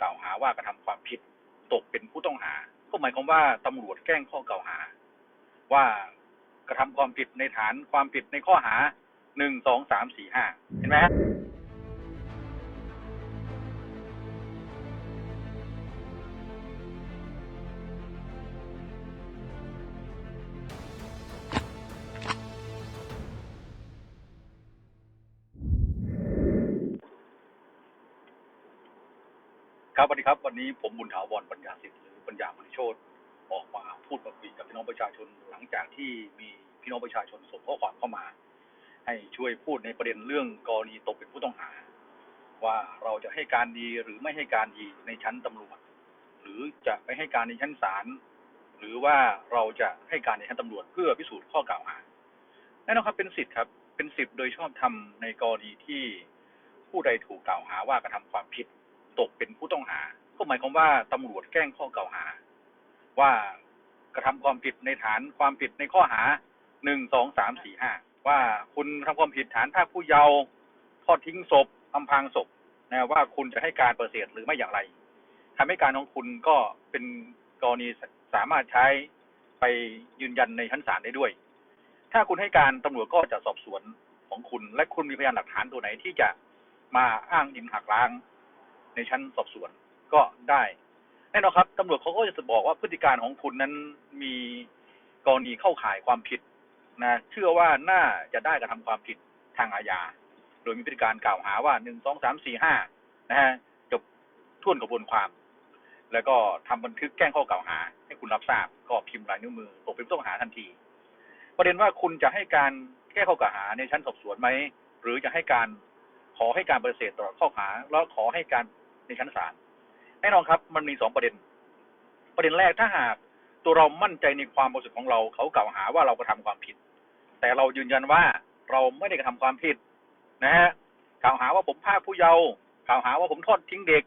กล่าวหาว่ากระทำความผิดตกเป็นผู้ต้องหา ก็หมายความว่าตำรวจแกล้งข้อกล่าวหา ว่ากระทำความผิดในฐานความผิดในข้อหาหนึ่งสองสามสี่ห้าเห็นไหม ครับสวัสดีครับวันนี้ผมบุญถาวรปัญญาสิทธิ์หรือปัญญาบริโชตออกมาพูดมาคุยกับพี่น้องประชาชนหลังจากที่มีพี่น้องประชาชนส่งข้อความเข้ามา ให้ช่วยพูดในประเด็นเรื่องกรณีตกเป็นผู้ต้องหา ว่าเราจะให้การดีหรือไม่ให้การดีในชั้นตำรวจ หรือจะไปให้การในชั้นศาลหรือว่าเราจะให้การในชั้นตำรวจเพื่อพิสูจน์ข้อกล่าวหาแน่นอนครับเป็นสิทธิ์ครับเป็นสิทธิ์โดยชอบธรรมในกรณีที่ผู้ใดถูกกล่าวหาว่ากระทำความผิด ตกเป็นผู้ต้องหา ก็หมายความว่าตำรวจแกล้งข้อกล่าวหา ว่ากระทำความผิดในฐานความผิดในข้อหาหนึ่งสองสามสี่ห้าว่าคุณทำความผิดฐานภาคผู้เยาว์ทอดทิ้งศพอำพางศพนะว่าคุณจะให้การปฏิเสธหรือไม่อย่างไรคำให้การของคุณก็เป็นกรณีสามารถใช้ไปยืนยันในชั้นศาลได้ด้วย ถ้าคุณให้การตำรวจก็จะสอบสวนของคุณ และคุณมีพยานหลักฐานตัวไหนที่จะมาอ้างอิงหักล้าง ในชั้นสอบสวนก็ได้แน่นอนครับตำรวจเขาก็จะบอกว่าพฤติการของคุณนั้นมีกรณีเข้าข่ายความผิดนะเชื่อว่าน่าจะได้กระทำความผิดทางอาญา โดยมีพฤติการกล่าวหาว่าหนึ่งสองสามสี่ห้านะฮะจบท่วนกระบวนความ แล้วก็ทำบันทึกแจ้งข้อกล่าวหา ให้คุณรับทราบก็พิมพ์ลายนิ้วมือตกเป็นผู้ต้องหาทันที ประเด็นว่าคุณจะให้การแก้ข้อกล่าวหาในชั้นสอบสวนไหมหรือจะให้การขอให้การปฏิเสธต่อข้อหา แล้วขอให้การ ในชั้นศาลแน่นอนครับ มันมีสองประเด็น ประเด็นแรกถ้าหากตัวเรามั่นใจในความบริสุทธิ์ของเราเขากล่าวหาว่าเรากระทำความผิด แต่เรายืนยันว่าเราไม่ได้กระทำความผิด นะฮะกล่าวหาว่าผมพาผู้เยาว์กล่าวหาว่าผมทอดทิ้งเด็ก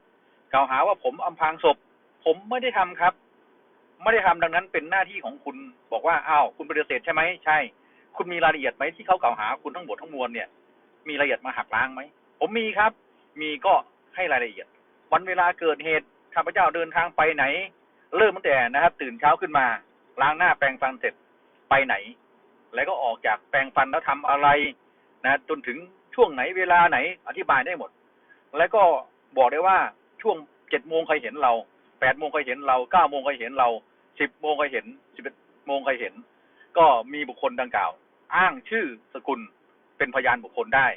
กล่าวหาว่าผมอำพรางศพ ผมไม่ได้ทำครับ ไม่ได้ทำดังนั้นเป็นหน้าที่ของคุณบอกว่าอ้าวคุณปฏิเสธใช่ไหมใช่ คุณมีรายละเอียดไหมที่เขากล่าวหาคุณทั้งหมดทั้งมวลเนี่ย มีรายละเอียดมาหักล้างไหมผมมีครับ มีก็ให้รายละเอียด วันเวลาเกิดเหตุข้าพเจ้าเดินทางไปไหน เริ่มตั้งแต่นะครับ ตื่นเช้าขึ้นมา ล้างหน้าแปรงฟันเสร็จไปไหน แล้วก็ออกจากแปรงฟันแล้วทำอะไรนะจนถึงช่วงไหนเวลาไหน อธิบายได้หมด แล้วก็บอกได้ว่าช่วงเจ็ดโมงใครเห็นเราแปดโมงใครเห็นเราเก้าโมงใครเห็นเราสิบโมงใครเห็นสิบเอ็ดโมงใครเห็น ก็มีบุคคลดังกล่าว อ้างชื่อสกุลเป็นพยานบุคคลได้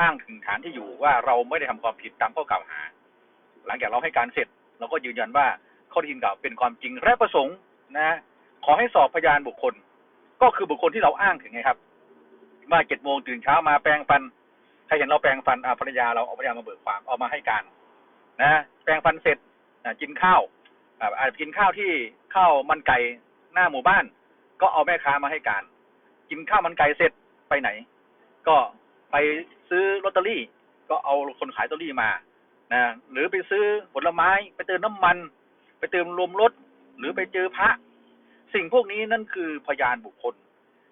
อ้างถึงฐานที่อยู่ว่าเราไม่ได้ทำความผิดตามข้อกล่าวหา หลังจากเราให้การเสร็จ เราก็ยืนยันว่าข้อที่จริงกล่าวเป็นความจริงและประสงค์นะขอให้สอบพยานบุคคล ก็คือบุคคลที่เราอ้างถึงไงครับว่าเจ็ดโมงตื่นเช้ามาแปรงฟันใครเห็นเราแปรงฟันอาภรรยาเราเอาภรรยามาเบิกความเอามาให้การ นะ แปรงฟันเสร็จนะกินข้าวอ่าอาจจะกินข้าวที่ข้าวมันไก่หน้าหมู่บ้าน ก็เอาแม่ค้ามาให้การ กินข้าวมันไก่เสร็จไปไหน ก็ไปซื้อลอตเตอรี่ ก็เอาคนขายลอตเตอรี่มา นะหรือไปซื้อผลไม้ไปเติมน้ำมัน ไปเติมลมรถ หรือไปเจอพระ สิ่งพวกนี้นั่นคือพยานบุคคล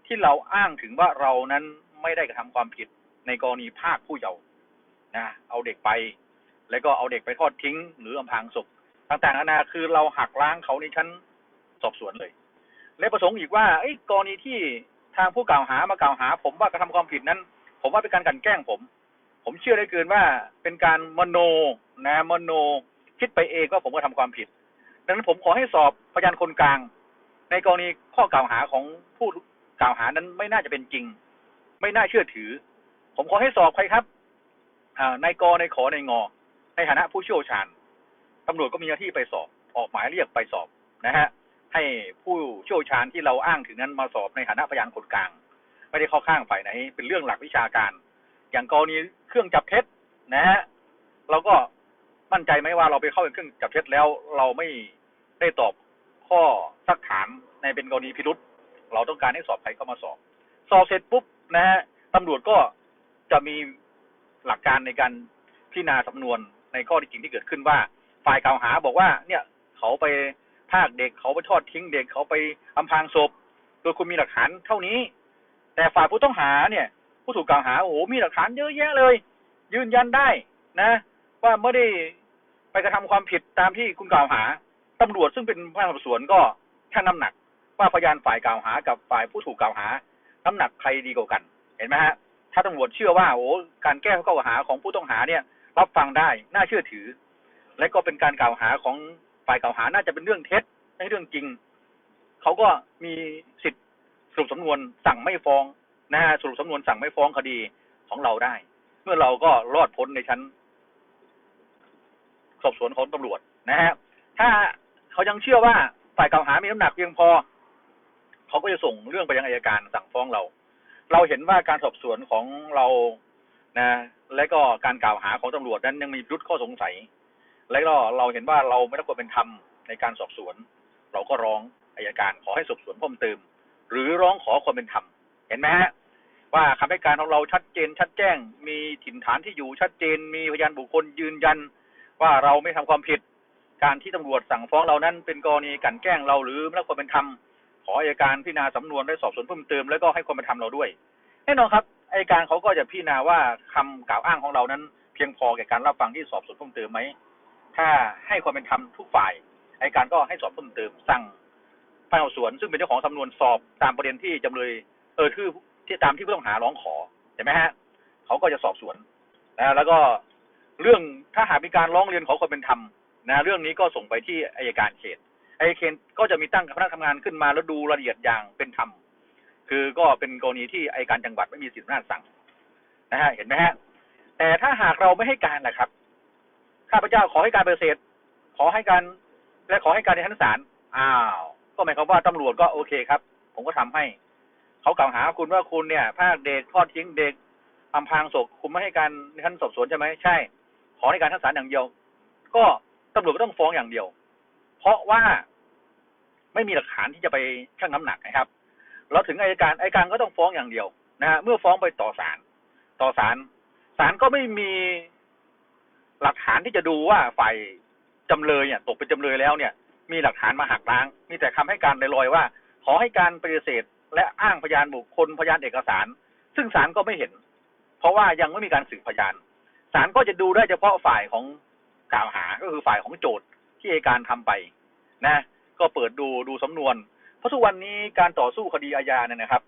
ที่เราอ้างถึงว่าเรานั้นไม่ได้กระทำความผิดในกรณีภาคผู้เยาว์นะเอาเด็กไป แล้วก็เอาเด็กไปทอดทิ้ง หรืออำพรางศพต่างๆนานาคือเราหักล้างเขาในชั้นสอบสวนเลย และประสงค์อีกว่าไอ้กรณีที่ทางผู้กล่าวหามากล่าวหา ผมว่ากระทำความผิดนั้น ผมว่าเป็นการกลันแกล้งผม ผมเชื่อได้เกินว่าเป็นการมโนนะมโนคิดไปเองว่าผมก็ทำความผิด ดังนั้นผมขอให้สอบพยานคนกลาง ในกรณีข้อกล่าวหาของผู้กล่าวหานั้นไม่น่าจะเป็นจริง ไม่น่าเชื่อถือ ผมขอให้สอบใครครับอ่านายกนายขอนายงอ ในฐานะผู้เชี่ยวชาญตำรวจก็มีหน้าที่ไปสอบ ออกหมายเรียกไปสอบนะฮะ ให้ผู้เชี่ยวชาญที่เราอ้างถึงนั้นมาสอบในฐานะพยานคนกลาง ไม่ได้เข้าข้างฝ่ายไหน เป็นเรื่องหลักวิชาการ อย่างกรณีเครื่องจับเท็จนะฮะเราก็มั่นใจไหมว่าเราไปเข้าเครื่องจับเท็จแล้ว เราไม่ได้ตอบข้อสักถามในเป็นกรณีพิรุษเราต้องการให้สอบใครเข้ามาสอบ สอบเสร็จปุ๊บนะฮะตำรวจก็จะมีหลักการในการพิจารณาสำนวนในข้อที่จริงที่เกิดขึ้นว่า ฝ่ายกล่าวหาบอกว่า เนี่ยเขาไปพากเด็กเขาไปทอดทิ้งเด็กเขาไปอำพรางศพโดยคุณมีหลักฐานเท่านี้ แต่ฝ่ายผู้ต้องหาเนี่ย ผู้ถูกกล่าวหาโอ้โหมีหลักฐานเยอะแยะเลย ยืนยันได้นะ ว่าไม่ได้ไปกระทำความผิดตามที่คุณกล่าวหาตำรวจซึ่งเป็นพนักงานสอบสวนก็ชั่งน้ำหนัก ว่าพยานฝ่ายกล่าวหา กับฝ่ายผู้ถูกกล่าวหา น้ำหนักใครดีกว่ากัน เห็นไหมฮะถ้าตำรวจเชื่อว่าโอ้การแก้ข้อกล่าวหาของผู้ต้องหาเนี่ย รับฟังได้น่าเชื่อถือ และก็เป็นการกล่าวหาของฝ่ายกล่าวหาน่าจะเป็นเรื่องเท็จไม่ใช่เรื่องจริงเขาก็มีสิทธิ์สรุปสำนวนสั่งไม่ฟ้อง นะฮะสรุปสำนวนสั่งไม่ฟ้องคดีของเราได้ เมื่อเราก็รอดพ้นในชั้น สอบสวนของตำรวจนะฮะถ้าเขายังเชื่อว่าฝ่ายกล่าวหามีน้ำหนักเพียงพอ เขาก็จะส่งเรื่องไปยังอัยการสั่งฟ้องเรา เราเห็นว่าการสอบสวนของเรานะ และก็การกล่าวหาของตำรวจนั้นยังมีรุธข้อสงสัย และก็เราเห็นว่าเราไม่ได้ควรเป็นธรรมในการสอบสวน เราก็ร้องอายการขอให้สอบสวนเพิ่มเติมหรือร้องขอความเป็นธรรมเห็นไหมฮะ ว่าคำให้การของเราชัดเจน ชัดแจ้ง มีถิ่นฐานที่อยู่ชัดเจน มีพยานบุคคลยืนยัน ว่าเราไม่ทำความผิด การที่ตำรวจสั่งฟ้องเรานั้น เป็นกรณีกันแกล้งเราหรือไม่ได้ความเป็นธรรมขออัยการพิจารณาสำนวนและสอบสวนเพิ่มเติมแล้วก็ให้ความเป็นธรรมเราด้วยแน่นอนครับอัยการเขาก็จะพิจารณาว่าคำกล่าวอ้างของเรานั้น เพียงพอแก่การรับฟังที่สอบสวนเพิ่มเติมไหมถ้าให้ความเป็นธรรมทุกฝ่ายอัยการก็ให้สอบเพิ่มเติมสั่งพนักงานสอบสวน ซึ่งเป็นเจ้าของสำนวนสอบตามประเด็นที่จำเลยเออคือ ที่ตามที่ผู้ต้องหาร้องขอเห็นไหมฮะเขาก็จะสอบสวนนะแล้วก็เรื่องถ้าหากมีการร้องเรียนขอความเป็นธรรมนะเรื่องนี้ก็ส่งไปที่อายการเขตอายการก็จะมีตั้งคณะทำงานขึ้นมาแล้วดูรายละเอียดอย่างเป็นธรรมคือก็เป็นกรณีที่อายการจังหวัดไม่มีสิทธิอำนาจสั่งนะฮะเห็นไหมฮะแต่ถ้าหากเราไม่ให้การนะครับข้าพเจ้าขอให้การปฏิเสธขอให้การและขอให้การในชั้นศาลอ้าว ก็หมายความว่าตำรวจก็โอเคครับ ผมก็ทำให้ เขากล่าวหาคุณว่าคุณเนี่ยภาคเด็กทอดทิ้งเด็กอำพรางศพคุณไม่ให้การในชั้นสอบสวนใช่ไหมใช่ ขอให้การชั้นศาลอย่างเดียว ก็ตำรวจก็ต้องฟ้องอย่างเดียว เพราะว่าไม่มีหลักฐานที่จะไปชั่งน้ำหนักนะครับเราถึงอายการอายการก็ต้องฟ้องอย่างเดียวนะฮะเมื่อฟ้องไปต่อศาลต่อศาลศาลก็ไม่มีหลักฐานที่จะดูว่าฝ่ายจำเลยเนี่ยตกเป็นจำเลยแล้วเนี่ย มีหลักฐานมาหักล้าง มีแต่คำให้การลอยๆว่า ขอให้การปฏิเสธ และอ้างพยานบุคคลพยานเอกสาร ซึ่งศาลก็ไม่เห็น เพราะว่ายังไม่มีการสืบพยานศาลก็จะดูได้เฉพาะฝ่ายของกล่าวหาก็คือฝ่ายของโจทย์ที่อัยการทำไป นะ ก็เปิดดูดูสำนวน เพราะทุกวันนี้การต่อสู้คดีอาญาเนี่ยนะครับ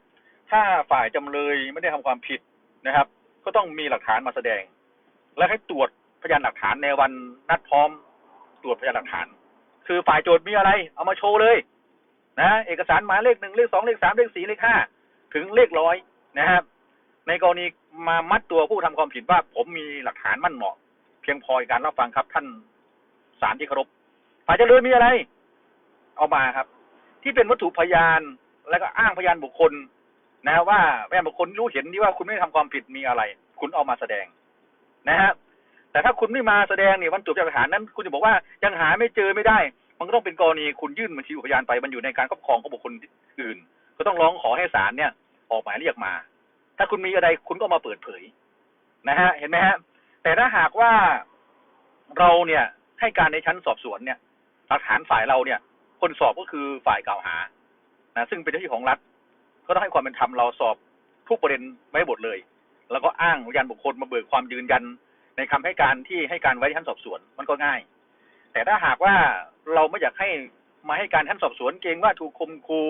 ถ้าฝ่ายจำเลยไม่ได้ทำความผิดนะครับ ก็ต้องมีหลักฐานมาแสดง และให้ตรวจพยานหลักฐานในวันนัดพร้อม ตรวจพยานหลักฐาน คือฝ่ายโจทย์มีอะไร เอามาโชว์เลย นะเอกสารหมายเลขหนึ่งเลขสองเลขสามเลขสี่เลขห้าถึงเลขร้อยนะครับ ในกรณีมามัดตัวผู้ทำความผิดว่า ผมมีหลักฐานมั่นเหมาะ เพียงพอในการรับฟังครับท่านศาลที่เคารพฝ่ายจำเลยมีอะไร เอามาครับ ที่เป็นวัตถุพยานแล้วก็อ้างพยานบุคคล นะว่าพยานบุคคลรู้เห็นที่ว่าคุณไม่ได้ทำความผิดมีอะไร คุณเอามาแสดงนะฮะแต่ถ้าคุณไม่มาแสดงเนี่ยวันตรวจานหลักฐานนั้น คุณจะบอกว่ายังหาไม่เจอไม่ได้ มันก็ต้องเป็นกรณีคุณยื่นบัญชีพยานไปมันอยู่ในการครอบครองของบุคคลอื่น ก็ต้องร้องขอให้ศาลเนี่ย ออกหมายเรียกมา ถ้าคุณมีอะไรคุณก็มาเปิดเผย นะฮะ เห็นไหมฮะ แต่ถ้าหากว่าเราเนี่ยให้การในชั้นสอบสวนเนี่ยหลักฐานฝ่ายเราเนี่ย คนสอบก็คือฝ่ายกล่าวหา นะซึ่งเป็นเจ้าหน้าที่ของรัฐ ก็ต้องให้ความเป็นธรรมเราสอบทุกประเด็นไม่หมดเลย แล้วก็อ้างพยานบุคคลมาเบิกความยืนยัน ในคำให้การที่ให้การไว้ที่ชั้นสอบสวน มันก็ง่าย แต่ถ้าหากว่าเราไม่อยากให้มาให้การชั้นสอบสวนเกรงว่าถูกคมขู่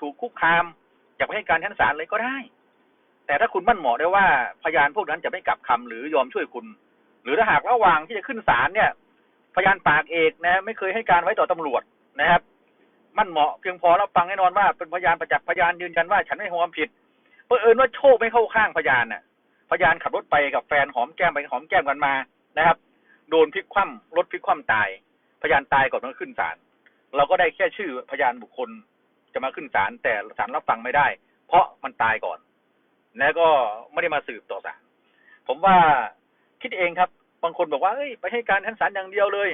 ถูกคุกคามอยากไปให้การชั้นศาลเลยก็ได้ แต่ถ้าคุณมั่นเหมาะได้ว่าพยานพวกนั้นจะไม่กลับคำหรือยอมช่วยคุณ หรือถ้าหากระหว่างที่จะขึ้นศาลเนี่ย พยานปากเอกนะ ไม่เคยให้การไว้ต่อตำรวจนะครับ มั่นเหมาะเพียงพอแล้วฟังแน่นอนว่าเป็นพยานประจักษ์พยานยืนยันว่าฉันไม่ทำความผิดเผอิญว่าโชคไม่เข้าข้างพยานน่ะ พยานขับรถไปกับแฟนหอมแก้มไปหอมแก้มกันมานะครับ โดนพลิกคว่ำรถพลิกคว่ำตาย พยานตายก่อนมาขึ้นศาลเราก็ได้แค่ชื่อพยานบุคคลจะมาขึ้นศาลแต่ศาลรับฟังไม่ได้ เพราะมันตายก่อน แล้วก็ไม่ได้มาสืบต่อศาลผมว่าคิดเองครับ บางคนบอกว่าเอ้ยไปให้การชั้นศาลอย่างเดียวเลย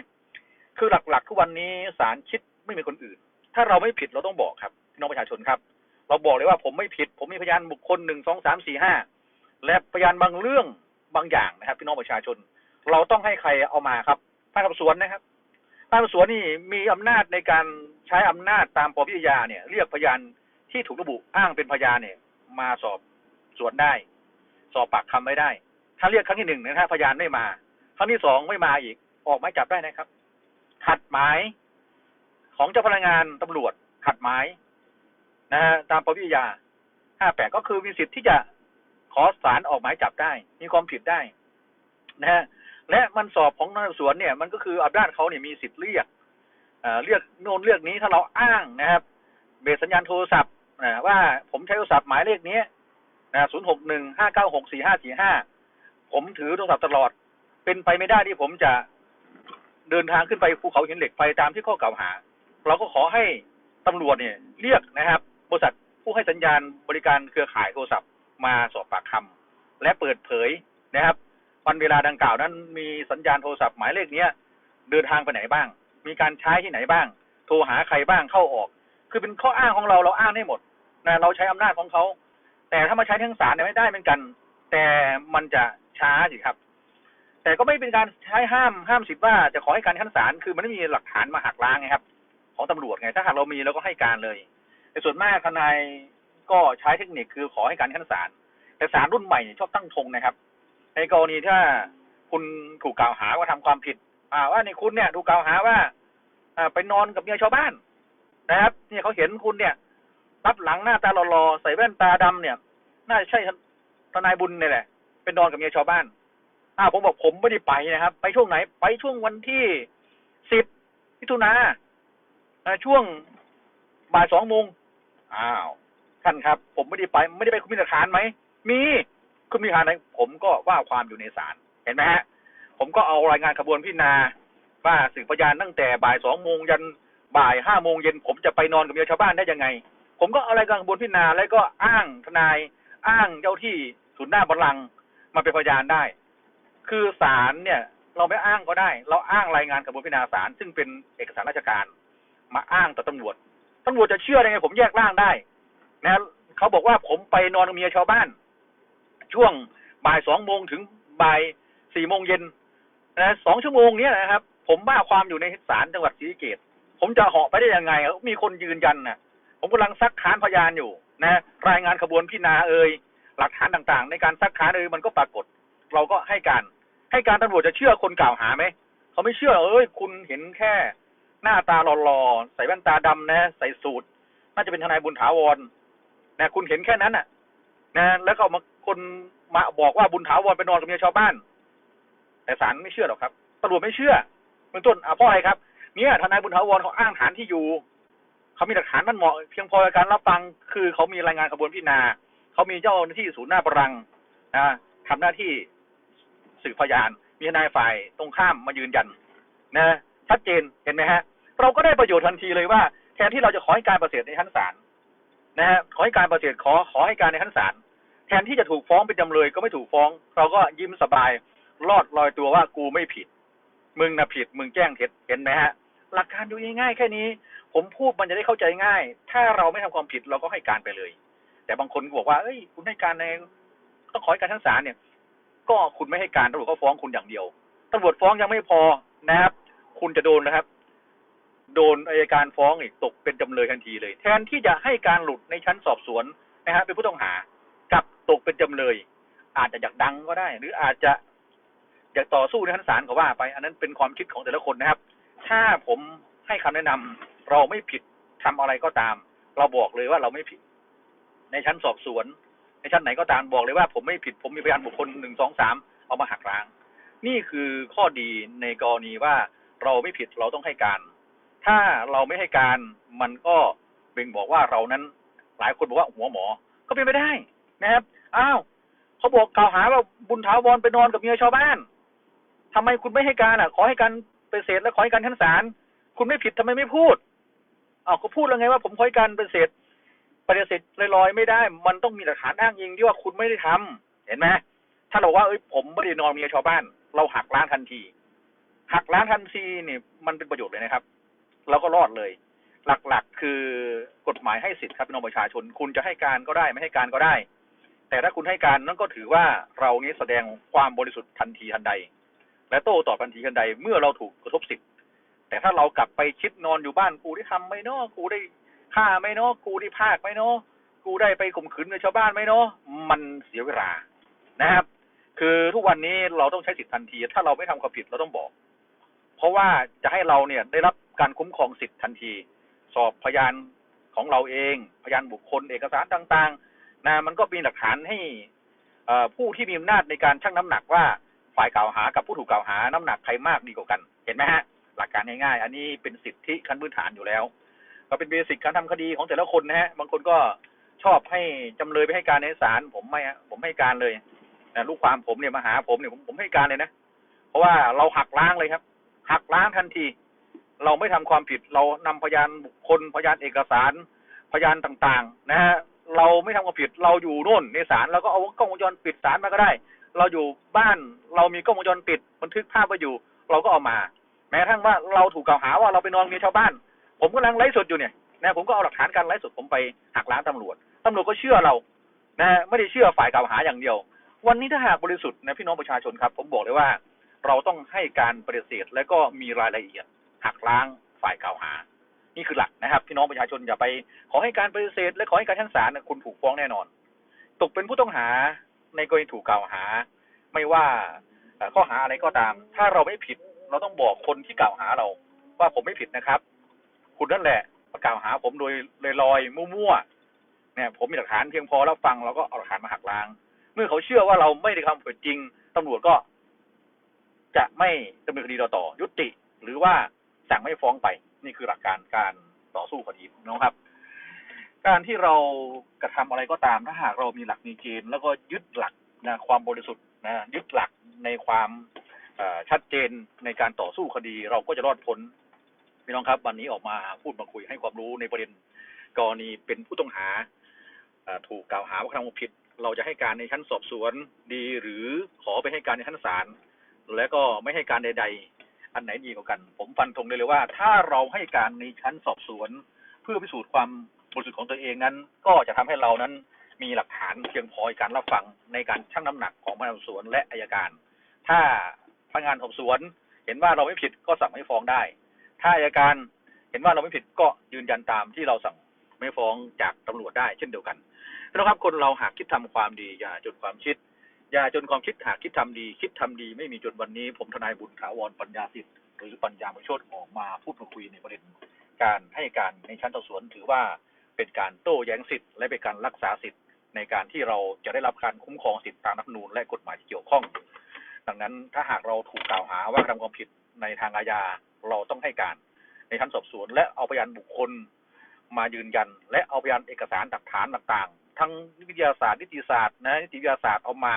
คือหลักๆทุกวันนี้ศาลคิดไม่มีคนอื่น ถ้าเราไม่ผิดเราต้องบอกครับพี่น้องประชาชนครับ เราบอกเลยว่าผมไม่ผิด ผมมีพยานบุคคลหนึ่งสองสามสี่ห้าและพยานบางเรื่องบางอย่างนะครับพี่น้องประชาชน เราต้องให้ใครเอามาครับพนักงานสอบสวนนะครับพนักงานสอบสวนนี่มีอำนาจในการใช้อำนาจตามปวิทยาเนี่ย เรียกพยานที่ถูกระบุอ้างเป็นพยานเนี่ย มาสอบสวนได้ สอบปากคำไม่ได้ ถ้าเรียกครั้งที่หนึ่งนะถ้าพยานไม่มา ครั้งที่สองไม่มาอีก ออกหมายจับได้นะครับ ขัดหมายของเจ้าพนักงานตำรวจขัดหมายนะฮะตามปวิทยา58ก็คือมีสิทธิ์ที่จะขอศาลออกหมายจับได้ มีความผิดได้ นะฮะ และมันสอบของนายสวนเนี่ยมันก็คืออำนาจเขาเนี่ยมีสิทธิ์เรียกเอ่อเรียกโน่นเรียกนี้ถ้าเราอ้างนะครับ เบสสัญญาณโทรศัพท์ว่าผมใช้โทรศัพท์หมายเลขนี้นะ0 6 1 5 9 6 4 5 4 5ผมถือโทรศัพท์ตลอด เป็นไปไม่ได้ที่ผมจะเดินทางขึ้นไปภูเขาหินเหล็กไฟตามที่ข้อกล่าวหา เราก็ขอให้ตำรวจเนี่ย เรียกนะครับ บริษัทผู้ให้สัญญาณบริการเครือข่ายโทรศัพท์มาสอบปากคำและเปิดเผยนะครับ วันเวลาดังกล่าวนั้น มีสัญญาณโทรศัพท์หมายเลขเนี้ยเดินทางไปไหนบ้าง มีการใช้ที่ไหนบ้าง โทรหาใครบ้างเข้าออก คือเป็นข้ออ้างของเราเราอ้างได้หมดนะเราใช้อำนาจของเขาแต่ถ้ามาใช้ทางศาลเนี่ยไม่ได้เหมือนกัน แต่มันจะช้าสิครับ แต่ก็ไม่เป็นการใช้ห้ามห้ามสิทธิ์ว่าจะขอให้การขั้นศาลคือมันไม่มีหลักฐานมาหักล้างไงครับ ของตำรวจไงถ้าหากเรามีเราก็ให้การเลย แต่ส่วนมากทนายก็ใช้เทคนิคคือขอให้การขั้นศาลแต่ศาลรุ่นใหม่ชอบตั้งธงนะครับ ในกรณีถ้าคุณถูกกล่าวหาว่าทำความผิด อ่า ว่าในคุณเนี่ยถูกกล่าวหาว่า อ่าไปนอนกับเมียชาวบ้าน นะครับ เนี่ยเขาเห็นคุณเนี่ย รับหลังหน้าตาหล่อๆใส่แว่นตาดำเนี่ย น่าจะใช่ทนายบุญเนี่ยแหละเป็นนอนกับเมียชาวบ้านอ้าวผมบอกผมไม่ได้ไปนะครับ ไปช่วงไหน ไปช่วงวันที่สิบมิถุนาช่วงบ่ายสองโมงอ้าวท่านครับ ผมไม่ได้ไป ไม่ได้ไปคุณมีหลักฐานไหม มี คุณมีหลักฐานไหนผมก็ว่าความอยู่ในศาลเห็นไหมฮะ ผมก็เอารายงานขบวนพิจารณาว่าสืบพยานตั้งแต่บ่ายสองโมงยันบ่ายห้าโมงเย็นผมจะไปนอนกับเมียชาวบ้านได้ยังไง ผมก็เอารายการขบวนพิจารณาแล้วก็อ้างทนายอ้างเจ้าที่ศูนย์หน้าบัลลังก์มาเป็นพยานได้ คือศาลเนี่ย เราไม่อ้างก็ได้ เราอ้างรายงานขบวนพิจารณาศาลซึ่งเป็นเอกสารราชการ มาอ้างต่อตำรวจตำรวจจะเชื่อได้ไง ผมแยกร่างได้นะเขาบอกว่าผมไปนอนกับเมียชาวบ้าน ช่วงบ่ายสองโมงถึงบ่ายสี่โมงเย็นนะสองชั่วโมงเนี้ยนะครับ ผมว่าความอยู่ในศาลจังหวัดศรีสะเกษผมจะเหาะไปได้ยังไงมีคนยืนยันนะผมกำลังซักค้านพยานอยู่นะ รายงานขบวนพิจารณาเอ่ยหลักฐานต่างๆ ในการซักค้านเอ่ยมันก็ปรากฏ เราก็ให้การ ให้การตำรวจจะเชื่อคนกล่าวหาไหมเขาไม่เชื่อ เอ้ย คุณเห็นแค่ หน้าตาหล่อๆใส่แว่นตาดำนะ ใส่สูทน่าจะเป็นทนายบุญถาวรนะคุณเห็นแค่นั้นน่ะ นะแล้วก็มาคนมาบอกว่าบุญถาวรไปนอนกับเมียชาวบ้าน แต่ศาลไม่เชื่อหรอกครับตำรวจไม่เชื่อเป็นต้นอะเพราะอะไรครับ เนี่ยทนายบุญถาวรเขาอ้างฐานที่อยู่เขามีหลักฐานมันเหมาะเพียงพอในการรับฟังคือเขามีรายงานขบวนพิจารณาเขามีเจ้าหน้าที่ศูนย์หน้าบรังนะทำหน้าที่สืบพยาน มีทนายฝ่ายตรงข้ามมายืนยัน นะชัดเจนเห็นไหมฮะ เราก็ได้ประโยชน์ทันทีเลยว่า แทนที่เราจะขอให้การประเสริฐในชั้นศาล นะฮะขอให้การประเสริฐขอขอให้การในชั้นศาลแทนที่จะถูกฟ้องเป็นจำเลยก็ไม่ถูกฟ้อง เราก็ยิ้มสบายรอดลอยตัวว่ากูไม่ผิด มึงนะผิด มึงแจ้งเท็จเห็นไหมฮะ หลักการดูง่ายๆแค่นี้ ผมพูดมันจะได้เข้าใจง่าย ถ้าเราไม่ทำความผิดเราก็ให้การไปเลย แต่บางคนก็บอกว่าเอ้ย คุณให้การในต้องขอให้การชั้นศาลเนี่ย ก็คุณไม่ให้การตำรวจก็ฟ้องคุณอย่างเดียวตำรวจฟ้องยังไม่พอนะครับ คุณจะโดนนะครับ โดนอายการฟ้องอีกตกเป็นจำเลยทันทีเลย แทนที่จะให้การหลุดในชั้นสอบสวนนะฮะเป็นผู้ต้องหากลับตกเป็นจำเลย อาจจะอยากดังก็ได้ หรืออาจจะอยากต่อสู้ในชั้นศาลก็ว่าไป อันนั้นเป็นความคิดของแต่ละคนนะครับ ถ้าผมให้คำแนะนำเราไม่ผิดทำอะไรก็ตาม เราบอกเลยว่าเราไม่ผิด ในชั้นสอบสวน ในชั้นไหนก็ตามบอกเลยว่า ผมไม่ผิด ผมมีพยานบุคคลหนึ่งสองสามเอามาหักล้าง นี่คือข้อดีในกรณีว่าเราไม่ผิดเราต้องให้การ ถ้าเราไม่ให้การมันก็เบ่งบอกว่าเรานั้น หลายคนบอกว่าหัวหมอ ก็เป็นไปได้นะครับ อ้าวเขาบอกกล่าวหาว่าบุญถาวรไปนอนกับเมียชาวบ้านทำไมคุณไม่ให้การอะ ขอให้การเป็นเศษและขอให้การชั้นศาลคุณไม่ผิดทำไมไม่พูดอ้าวก็พูดแล้วไงว่าผมขอให้การเป็นเศษปฏิเสธลอยๆไม่ได้ มันต้องมีหลักฐานอ้างอิงที่ว่าคุณไม่ได้ทำเห็นไหมถ้าเราว่าเอ้ยผมไม่ได้นอนเมียชาวบ้าน เราหักล้างทันที หักล้างทันทีนี่มันเป็นประโยชน์เลยนะครับ เราก็รอดเลย หลักๆ คือกฎหมายให้สิทธิ์ครับพี่น้องประชาชน คุณจะให้การก็ได้ไม่ให้การก็ได้ แต่ถ้าคุณให้การนั่นก็ถือว่าเรานี้แสดงความบริสุทธิ์ทันทีทันใด และโต้ตอบทันทีทันใดเมื่อเราถูกกระทบสิทธิ์ แต่ถ้าเรากลับไปคิดนอนอยู่บ้านกูได้ทำไมเนาะกูได้ฆ่าไมเนาะกูได้พากไมเนาะกูได้ไปข่มขืนในชาวบ้านไหมเนาะมันเสียเวลานะครับ คือทุกวันนี้เราต้องใช้สิทธิ์ทันที ถ้าเราไม่ทำความผิดเราต้องบอก เพราะว่าจะให้เราเนี่ยได้รับ การคุ้มครองสิทธิ์ทันที สอบพยานของเราเอง พยานบุคคลเอกสารต่างๆนะมันก็มีหลักฐานให้ผู้ที่มีอำนาจในการชั่งน้ำหนักว่าฝ่ายกล่าวหากับผู้ถูกกล่าวหาน้ำหนักใครมากดีกว่ากัน เห็นไหมฮะหลักการง่ายๆ อันนี้เป็นสิทธิขั้นพื้นฐานอยู่แล้ว ก็เป็นเบสิกการทำคดีของแต่ละคนนะฮะบางคนก็ชอบให้จำเลยไปให้การในศาลผมไม่ฮะผมให้การเลยนะลูกความผมเนี่ยมาหาผมเนี่ยผมผมให้การเลยนะ เพราะว่าเราหักล้างเลยครับ หักล้างทันที เราไม่ทำความผิด เรานำพยานบุคคลพยานเอกสาร พยานต่างๆ นะฮะเราไม่ทำความผิดเราอยู่โน่นในศาลเราก็เอากล้องวงจรปิดศาลมาก็ได้ เราอยู่บ้านเรามีกล้องวงจรปิดบันทึกภาพไว้อยู่ เราก็เอามา แม้กระทั่งว่าเราถูกกล่าวหาว่าเราไปนอนเมียชาวบ้าน ผมกำลังไลฟ์สดอยู่เนี่ยนะผมก็เอาหลักฐานการไลฟ์สดผมไปหักล้างตำรวจตำรวจก็เชื่อเรานะไม่ได้เชื่อฝ่ายกล่าวหาอย่างเดียว วันนี้ถ้าหากบริสุทธิ์นะพี่น้องประชาชนครับ ผมบอกเลยว่า เราต้องให้การปฏิเสธและก็มีรายละเอียด หักล้างฝ่ายกล่าวหา นี่คือหลักนะครับพี่น้องประชาชนอย่าไป ขอให้การปฏิเสธ และขอให้การชั้นศาลคุณถูกฟ้องแน่นอน ตกเป็นผู้ต้องหาในกรณีถูกกล่าวหา ไม่ว่าข้อหาอะไรก็ตาม ถ้าเราไม่ผิดเราต้องบอกคนที่กล่าวหาเรา ว่าผมไม่ผิดนะครับ คุณนั่นแหละมากล่าวหาผมโดยลอยๆมั่วๆเนี่ย ผมมีหลักฐานเพียงพอแล้วฟังเราก็เอาหลักฐานมาหักล้าง เมื่อเขาเชื่อว่าเราไม่ได้ทำผิดจริงตำรวจก็จะไม่ดำเนินคดีเราต่อยุติ หรือว่า สั่งไม่ฟ้องไป นี่คือหลักการการต่อสู้คดีนะครับ การที่เรากระทำอะไรก็ตามถ้าหากเรามีหลักมีเกณฑ์แล้วก็ยึดหลักนะความบริสุทธิ์นะยึดหลักในความชัดเจนในการต่อสู้คดี เราก็จะรอดพ้นพี่น้องครับ วันนี้ออกมาพูดมาคุยให้ความรู้ในประเด็นกรณีเป็นผู้ต้องหาถูกกล่าวหาว่าทำความผิด เราจะให้การในชั้นสอบสวนดีหรือขอไปให้การในชั้นศาลและก็ไม่ให้การใด ๆ อันไหนดีกว่ากัน ผมฟันธงได้เลยว่า ถ้าเราให้การในชั้นสอบสวน เพื่อพิสูจน์ความบริสุทธิ์ของตัวเองนั้น ก็จะทำให้เรานั้นมีหลักฐานเพียงพอในการรับฟังในการชั่งน้ำหนักของพนักงานสอบสวนและอายการ ถ้าพนักงานสอบสวน เห็นว่าเราไม่ผิดก็สั่งไม่ฟ้องได้ ถ้าอายการเห็นว่าเราไม่ผิดก็ยืนยันตามที่เราสั่งไม่ฟ้องจากตำรวจได้เช่นเดียวกันนะครับคนเราหากคิดทำความดีอย่าจนความคิด อย่าจนความคิดหากคิดทำดี คิดทำดีไม่มีจนวันนี้ ผมทนายบุญถาวรปัญญาสิทธิ์หรือปัญญาประโชดออกมาพูดมาคุยในประเด็นการให้การในชั้นสอบสวนถือว่าเป็นการโต้แย้งสิทธิ์และเป็นการรักษาสิทธิ์ในการที่เราจะได้รับการคุ้มครองสิทธิตามรัฐธรรมนูญและกฎหมายที่เกี่ยวข้อง ดังนั้นถ้าหากเราถูกกล่าวหาว่ากระทำความผิดในทางอาญาเราต้องให้การในชั้นสอบสวน และเอาพยานบุคคลมายืนยัน และเอาพยานเอกสารหลักฐานต่างๆ ทั้งวิทยาศาสตร์นิติศาสตร์นะนิติวิทยาศาสตร์เอามา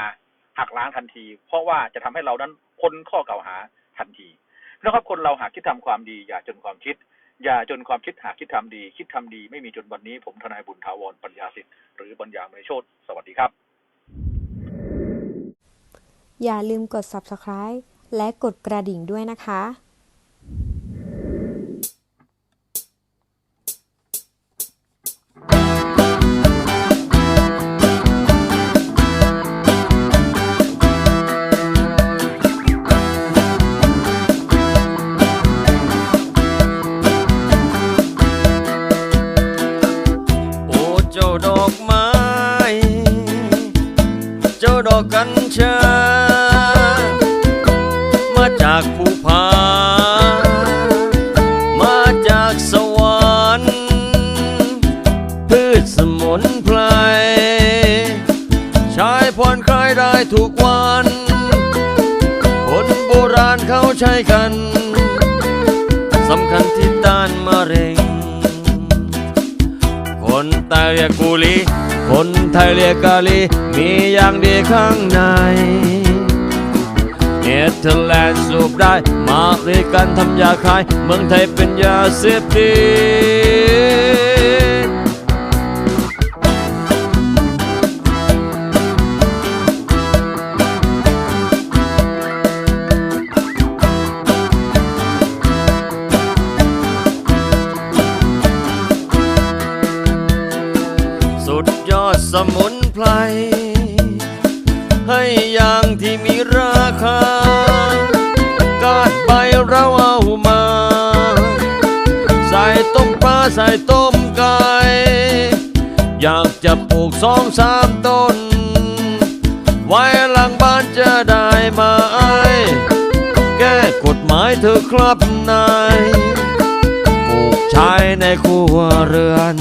หักล้างทันที เพราะว่าจะทำให้เรานั้นพ้นข้อกล่าวหาทันทีนะครับคนเราหากคิดทำความดี อย่าจนความคิด อย่าจนความคิดหากคิดทำดี คิดทำดีไม่มีจนวันนี้ ผมทนายบุญถาวรปัญญาสิทธิ์หรือปัญญามณีโชตสวัสดีครับ อย่าลืมกด subscribe และกดกระดิ่งด้วยนะคะ กัญชา มาจากภูผา มาจากสวรรค์ พืชสมุนไพร ใช้ผ่อนคลายได้ทุกวัน คนโบราณเขาใช้ คนไทยเรียกกูลีคนไทยเรียกกาลีมีอย่างดีข้างในเนเธอร์แลนด์สูบได้มาเรียกันทำยาขาย เมืองไทยเป็นยาเสพติด สมุนไพร ให้อย่างที่มีราคา กาดใบเราเอามา ใส่ต้มปลาใส่ต้มไก่ อยากจะปลูกสองสามต้น ไว้หลังบ้านจะได้ไหมแก้กฎหมายเถอครับนาย ปลูกใช้ในครัวเรือน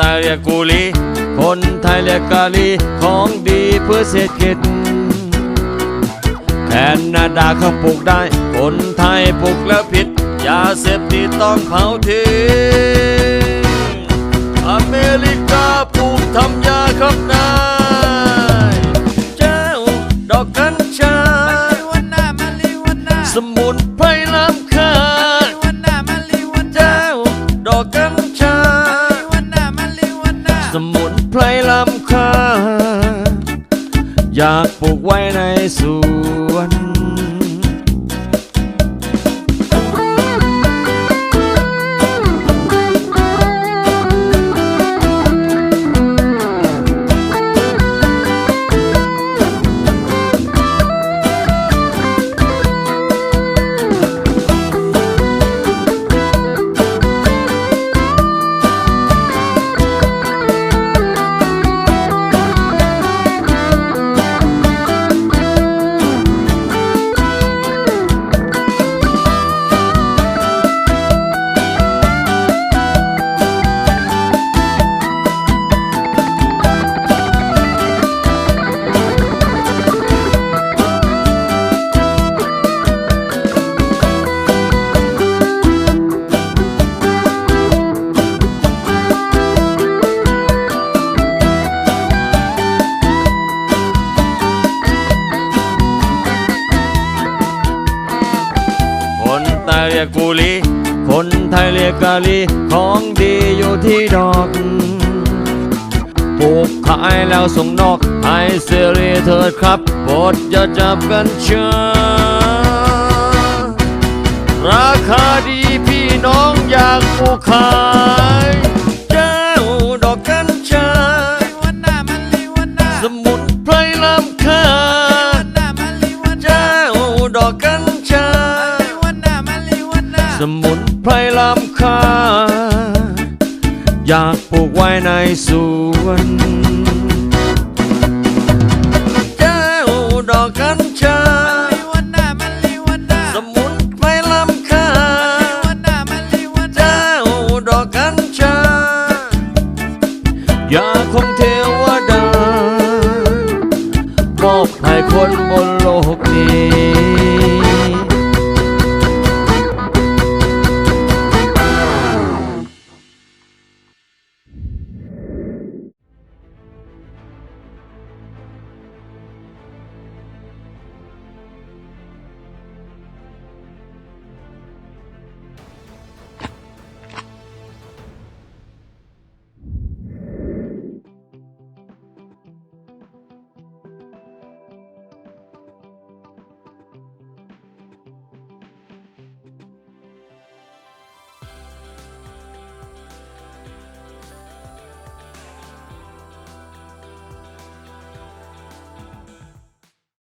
ใต้เรียกกุลี คนไทยเรียกกะลีของดีเพื่อเศรษฐกิจแคนาดาเขาปลูกได้ คนไทยปลูกแล้วผิด ยาเสพติดต้องเผาทิ้งอเมริกาปลูกทำยาครับนายเจ้าดอกกัญชา Marijuana, marijuana, สมุนไพรล้ำค่า ปลูกไว้ในสวน กะลีของดีอยู่ที่ดอกปลูกขายแล้วส่งนอกให้เสรีเถิดครับโปรดอย่าจับกันเชือราคาดีพี่น้องอยากปลูกขายำค่าอ